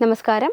നമസ്കാരം.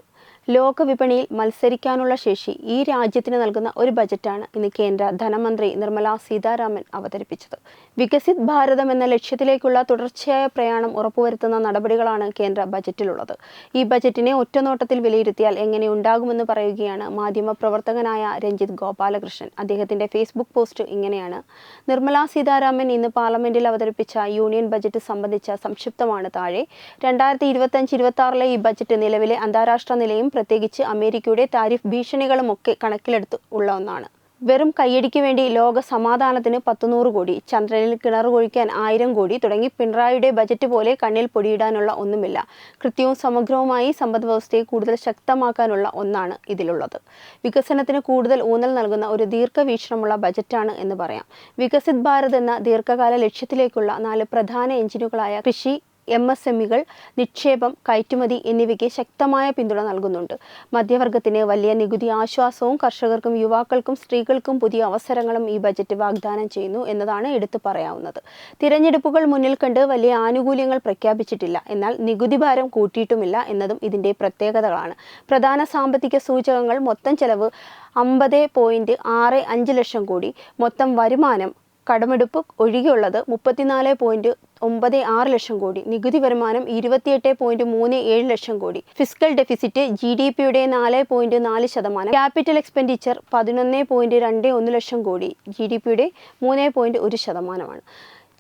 ലോക വിപണിയിൽ മത്സരിക്കാനുള്ള ശേഷി ഈ രാജ്യത്തിന് നൽകുന്ന ഒരു ബജറ്റാണ് ഇന്ന് കേന്ദ്ര ധനമന്ത്രി നിർമ്മല സീതാരാമൻ അവതരിപ്പിച്ചത്. വികസിത് ഭാരതം എന്ന ലക്ഷ്യത്തിലേക്കുള്ള തുടർച്ചയായ പ്രയാണം ഉറപ്പുവരുത്തുന്ന നടപടികളാണ് കേന്ദ്ര ബജറ്റിലുള്ളത്. ഈ ബജറ്റിനെ ഒറ്റനോട്ടത്തിൽ വിലയിരുത്തിയാൽ എങ്ങനെ ഉണ്ടാകുമെന്ന് പറയുകയാണ് മാധ്യമ പ്രവർത്തകനായ രഞ്ജിത്ത് ഗോപാലകൃഷ്ണൻ. അദ്ദേഹത്തിന്റെ ഫേസ്ബുക്ക് പോസ്റ്റ് ഇങ്ങനെയാണ്. നിർമ്മല സീതാരാമൻ ഇന്ന് പാർലമെന്റിൽ അവതരിപ്പിച്ച യൂണിയൻ ബജറ്റ് സംബന്ധിച്ച സംക്ഷിപ്തമാണ് താഴെ. രണ്ടായിരത്തി ഇരുപത്തഞ്ച് ഇരുപത്തി ആറിലെ ഈ ബജറ്റ് നിലവിലെ അന്താരാഷ്ട്ര നിലയും പ്രത്യേകിച്ച് അമേരിക്കയുടെ താരിഫ് ഭീഷണികളും ഒക്കെ കണക്കിലെടുത്ത് ഉള്ള ഒന്നാണ്. വെറും കയ്യടിക്ക് വേണ്ടി ലോക സമാധാനത്തിന് പത്തുനൂറ് കോടി ചന്ദ്രനിൽ കിണർ കുഴിക്കാൻ ആയിരം കോടി തുടങ്ങി പിണറായിയുടെ ബജറ്റ് പോലെ കണ്ണിൽ പൊടിയിടാനുള്ള ഒന്നുമില്ല. കൃത്യവും സമഗ്രവുമായി സമ്പദ് വ്യവസ്ഥയെ കൂടുതൽ ശക്തമാക്കാനുള്ള ഒന്നാണ് ഇതിലുള്ളത്. വികസനത്തിന് കൂടുതൽ ഊന്നൽ നൽകുന്ന ഒരു ദീർഘവീക്ഷണമുള്ള ബജറ്റാണ് എന്ന് പറയാം. വികസിത് ഭാരത് എന്ന ദീർഘകാല ലക്ഷ്യത്തിലേക്കുള്ള നാല് പ്രധാന എഞ്ചിനുകളായ കൃഷി എം എസ് എമ്മികൾ നിക്ഷേപം കയറ്റുമതി എന്നിവയ്ക്ക് ശക്തമായ പിന്തുണ നൽകുന്നുണ്ട്. മധ്യവർഗത്തിന് വലിയ നികുതി ആശ്വാസവും കർഷകർക്കും യുവാക്കൾക്കും സ്ത്രീകൾക്കും പുതിയ അവസരങ്ങളും ഈ ബജറ്റ് വാഗ്ദാനം ചെയ്യുന്നു എന്നതാണ് എടുത്തു പറയാവുന്നത്. തിരഞ്ഞെടുപ്പുകൾ മുന്നിൽ കണ്ട് വലിയ ആനുകൂല്യങ്ങൾ പ്രഖ്യാപിച്ചിട്ടില്ല. എന്നാൽ നികുതി ഭാരം കൂട്ടിയിട്ടുമില്ല എന്നതും ഇതിന്റെ പ്രത്യേകതകളാണ്. പ്രധാന സാമ്പത്തിക സൂചകങ്ങൾ മൊത്തം ചെലവ് അമ്പത് പോയിന്റ് ആറ് അഞ്ച് ലക്ഷം കോടി. മൊത്തം വരുമാനം കടമെടുപ്പ് ഒഴികെയുള്ളത് മുപ്പത്തിനാല് പോയിന്റ് ഒമ്പത് ആറ് ലക്ഷം കോടി നികുതി വരുമാനം ഇരുപത്തിയെട്ട് പോയിന്റ് മൂന്ന് ഏഴ് lakh crore physical deficit G D പിയുടെ നാല് പോയിന്റ് നാല് ശതമാനം ക്യാപിറ്റൽ എക്സ്പെൻഡിച്ചർ പതിനൊന്ന് പോയിന്റ് രണ്ട് ഒന്ന് ലക്ഷം കോടി ജി ഡി പിയുടെ മൂന്ന് പോയിന്റ് ഒരു ശതമാനമാണ്.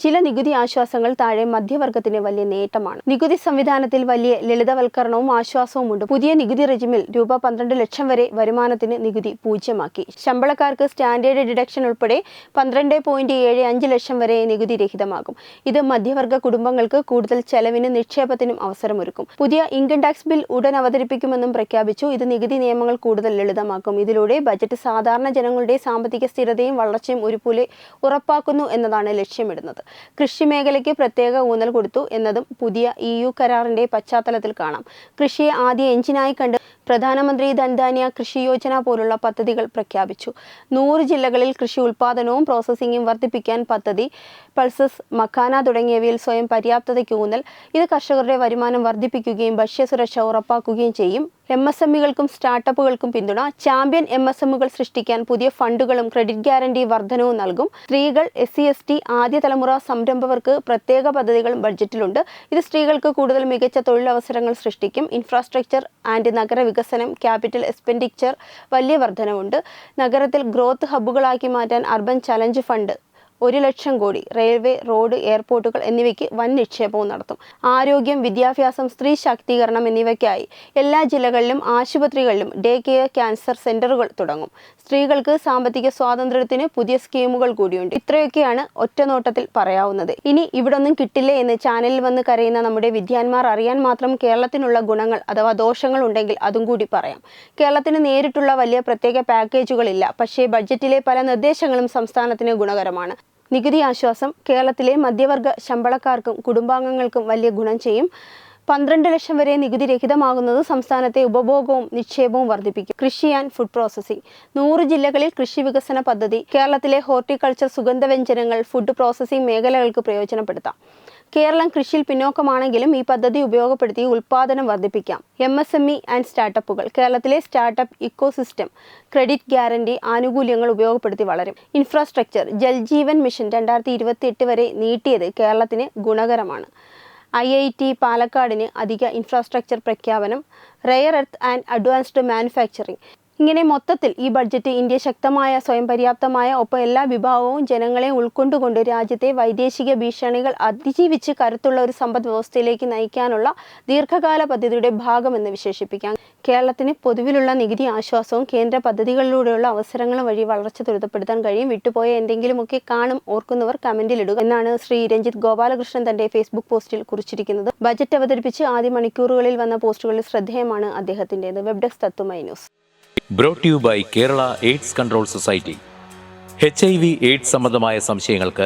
ചില നികുതി ആശ്വാസങ്ങൾ താഴെ മധ്യവർഗത്തിന് വലിയ നേട്ടമാണ്. നികുതി സംവിധാനത്തിൽ വലിയ ലളിതവൽക്കരണവും ആശ്വാസവും ഉണ്ട് പുതിയ നികുതി റെജിമിൽ രൂപ പന്ത്രണ്ട് ലക്ഷം വരെ വരുമാനത്തിന് നികുതി പൂജ്യമാക്കി. ശമ്പളക്കാർക്ക് സ്റ്റാൻഡേർഡ് ഡിഡക്ഷൻ ഉൾപ്പെടെ പന്ത്രണ്ട് പോയിന്റ് ഏഴ് അഞ്ച് ലക്ഷം വരെ നികുതി രഹിതമാകും. ഇത് മധ്യവർഗ കുടുംബങ്ങൾക്ക് കൂടുതൽ ചെലവിന് നിക്ഷേപത്തിനും അവസരമൊരുക്കും. പുതിയ ഇൻകം ടാക്സ് ബിൽ ഉടൻ അവതരിപ്പിക്കുമെന്നും പ്രഖ്യാപിച്ചു. ഇത് നികുതി നിയമങ്ങൾ കൂടുതൽ ലളിതമാക്കും. ഇതിലൂടെ ബജറ്റ് സാധാരണ ജനങ്ങളുടെ സാമ്പത്തിക സ്ഥിരതയും വളർച്ചയും ഒരുപോലെ ഉറപ്പാക്കുന്നു എന്നതാണ് ലക്ഷ്യമിടുന്നത്. കൃഷി മേഖലയ്ക്ക് പ്രത്യേക ഊന്നൽ കൊടുത്തു എന്നതും പുതിയ ഇ യു കരാറിന്റെ പശ്ചാത്തലത്തിൽ കാണാം. കൃഷിയെ ആദ്യ എഞ്ചിനായി കണ്ട് പ്രധാനമന്ത്രി ധൻധാന്യ കൃഷി യോജന പോലുള്ള പദ്ധതികൾ പ്രഖ്യാപിച്ചു. നൂറ് ജില്ലകളിൽ കൃഷി ഉൽപാദനവും പ്രോസസ്സിംഗും വർദ്ധിപ്പിക്കാൻ പദ്ധതി പൾസസ് മക്കാന തുടങ്ങിയവയിൽ സ്വയം പര്യാപ്തതയ്ക്ക് ഊന്നൽ ഇത് കർഷകരുടെ വരുമാനം വർദ്ധിപ്പിക്കുകയും ഭക്ഷ്യസുരക്ഷ ഉറപ്പാക്കുകയും ചെയ്യും. എം എസ് എമ്മുകൾക്കും സ്റ്റാർട്ടപ്പുകൾക്കും പിന്തുണ. ചാമ്പ്യൻ എം എസ് എമ്മുകൾ സൃഷ്ടിക്കാൻ പുതിയ ഫണ്ടുകളും ക്രെഡിറ്റ് ഗ്യാരണ്ടി വർധനവും നൽകും. സ്ത്രീകൾ എസ് സി എസ് ടി ആദ്യ തലമുറ സംരംഭകർക്ക് പ്രത്യേക പദ്ധതികളും ബഡ്ജറ്റിലുണ്ട്. ഇത് സ്ത്രീകൾക്ക് കൂടുതൽ മികച്ച തൊഴിലവസരങ്ങൾ സൃഷ്ടിക്കും. ഇൻഫ്രാസ്ട്രക്ചർ ആൻഡ് നഗര വികസനം ക്യാപിറ്റൽ എക്സ്പെൻഡിച്ചർ വലിയ വർധനവുണ്ട്. നഗരത്തിൽ ഗ്രോത്ത് ഹബ്ബുകളാക്കി മാറ്റാൻ അർബൻ ചലഞ്ച് ഫണ്ട് ഒരു ലക്ഷം കോടി റെയിൽവേ റോഡ് എയർപോർട്ടുകൾ എന്നിവയ്ക്ക് വൻ നിക്ഷേപവും നടത്തും. ആരോഗ്യം വിദ്യാഭ്യാസം സ്ത്രീ ശാക്തീകരണം എന്നിവയ്ക്കായി എല്ലാ ജില്ലകളിലും ആശുപത്രികളിലും ഡേ കെയർ ക്യാൻസർ സെന്ററുകൾ തുടങ്ങും. സ്ത്രീകൾക്ക് സാമ്പത്തിക സ്വാതന്ത്ര്യത്തിന് പുതിയ സ്കീമുകൾ കൂടിയുണ്ട്. ഇത്രയൊക്കെയാണ് ഒറ്റനോട്ടത്തിൽ പറയാവുന്നത്. ഇനി ഇവിടൊന്നും കിട്ടില്ലേ എന്ന് ചാനലിൽ വന്ന് കരയുന്ന നമ്മുടെ വിദ്യാന്മാർ അറിയാൻ മാത്രം കേരളത്തിനുള്ള ഗുണങ്ങൾ അഥവാ ദോഷങ്ങൾ ഉണ്ടെങ്കിൽ അതും കൂടി പറയാം. കേരളത്തിന് നേരിട്ടുള്ള വലിയ പ്രത്യേക പാക്കേജുകളില്ല. പക്ഷേ ബഡ്ജറ്റിലെ പല നിർദ്ദേശങ്ങളും സംസ്ഥാനത്തിന് ഗുണകരമാണ്. നികുതി ആശ്വാസം കേരളത്തിലെ മധ്യവർഗ ശമ്പളക്കാർക്കും കുടുംബാംഗങ്ങൾക്കും വലിയ ഗുണം ചെയ്യും. പന്ത്രണ്ട് ലക്ഷം വരെ നികുതി രഹിതമാകുന്നത് സംസ്ഥാനത്തെ ഉപഭോഗവും നിക്ഷേപവും വർദ്ധിപ്പിക്കും. കൃഷി ആൻഡ് ഫുഡ് പ്രോസസിംഗ് നൂറ് ജില്ലകളിൽ കൃഷി വികസന പദ്ധതി. കേരളത്തിലെ ഹോർട്ടിക്കൾച്ചർ സുഗന്ധവ്യഞ്ജനങ്ങൾ ഫുഡ് പ്രോസസിംഗ് മേഖലകൾക്ക് പ്രയോജനപ്പെടുത്താം. കേരളം കൃഷിയിൽ പിന്നോക്കമാണെങ്കിലും ഈ പദ്ധതി ഉപയോഗപ്പെടുത്തി ഉൽപാദനം വർദ്ധിപ്പിക്കാം. M S M E and സ്റ്റാർട്ടപ്പുകൾ. കേരളത്തിലെ സ്റ്റാർട്ടപ്പ് ഇക്കോസിസ്റ്റം ക്രെഡിറ്റ് ഗ്യാരണ്ടി ആനുകൂല്യങ്ങൾ ഉപയോഗപ്പെടുത്തി വളരും. ഇൻഫ്രാസ്ട്രക്ചർ ജൽജീവൻ മിഷൻ രണ്ടായിരത്തി വരെ നീട്ടിയത് കേരളത്തിന് ഗുണകരമാണ്. ഐ ഐ ടി പാലക്കാടിന് അധിക ഇൻഫ്രാസ്ട്രക്ചർ പ്രഖ്യാപനം rare earth and advanced manufacturing ഇങ്ങനെ മൊത്തത്തിൽ ഈ ബഡ്ജറ്റ് ഇന്ത്യ ശക്തമായ സ്വയം പര്യാപ്തമായ ഒപ്പം എല്ലാ വിഭാഗവും ജനങ്ങളെ ഉൾക്കൊണ്ടുകൊണ്ട് രാജ്യത്തെ വൈദേശിക ഭീഷണികൾ അതിജീവിച്ച് കരുത്തുള്ള ഒരു സമ്പദ് വ്യവസ്ഥയിലേക്ക് നയിക്കാനുള്ള ദീർഘകാല പദ്ധതിയുടെ ഭാഗമെന്ന് വിശേഷിപ്പിക്കാം. കേരളത്തിന് പൊതുവിലുള്ള നികുതി ആശ്വാസവും കേന്ദ്ര പദ്ധതികളിലൂടെയുള്ള അവസരങ്ങളും വഴി വളർച്ച ത്വരിതപ്പെടുത്താൻ കഴിയും. വിട്ടുപോയ എന്തെങ്കിലുമൊക്കെ കാണും ഓർക്കുന്നവർ കമന്റിലിടുക എന്നാണ് ശ്രീ രഞ്ജിത്ത് ഗോപാലകൃഷ്ണൻ തന്റെ ഫേസ്ബുക്ക് പോസ്റ്റിൽ കുറിച്ചിരിക്കുന്നത്. ബജറ്റ് അവതരിപ്പിച്ച് ആദ്യ മണിക്കൂറുകളിൽ വന്ന പോസ്റ്റുകളിൽ ശ്രദ്ധേയമാണ് അദ്ദേഹത്തിന്റെത് web desk news. Brought by Kerala AIDS control society H I V AIDS സംബന്ധമായ സംശയങ്ങൾക്ക്